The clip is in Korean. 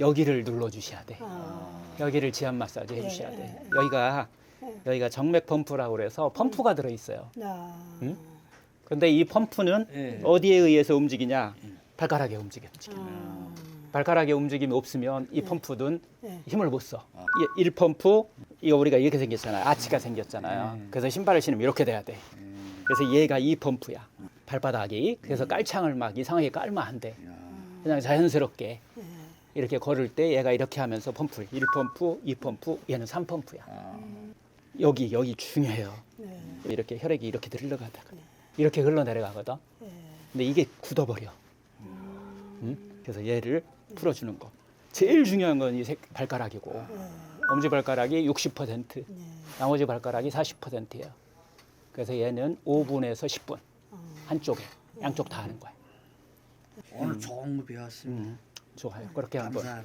여기를 눌러 주셔야 돼. 아, 여기를 지압 마사지 해 예, 주셔야 돼. 예, 여기가 예. 여기가 정맥 펌프라고 그래서 펌프가 들어 있어요. 아, 응? 근데 이 펌프는 예. 어디에 의해서 움직이냐? 발가락에 움직여. 움직여. 아, 발가락에 움직임이 없으면 이 펌프는 네. 힘을 못 써. 이 1펌프 이거 우리가 이렇게 생겼잖아요. 아치가 생겼잖아요. 네. 그래서 신발을 신으면 이렇게 돼야 돼. 음. 그래서 얘가 이 펌프야. 발바닥이 그래서 깔창을 막 이상하게 깔면 안 돼. 그냥 자연스럽게 네. 이렇게 걸을 때 얘가 이렇게 하면서 펌프를 1펌프, 2펌프, 얘는 3펌프야. 아. 여기 여기 중요해요. 네. 이렇게 혈액이 이렇게 들러가다가 이렇게 흘러내려가거든. 네. 근데 이게 굳어버려. 응? 그래서 얘를 풀어주는 거. 제일 중요한 건 이 발가락이고 네. 엄지 발가락이 60%, 네. 나머지 발가락이 40%예요. 그래서 얘는 5분에서 10분 한쪽에 양쪽 다 하는 거야. 오늘 좋은 거 배웠습니다. 음, 좋아요. 그렇게 한번 감사합니다.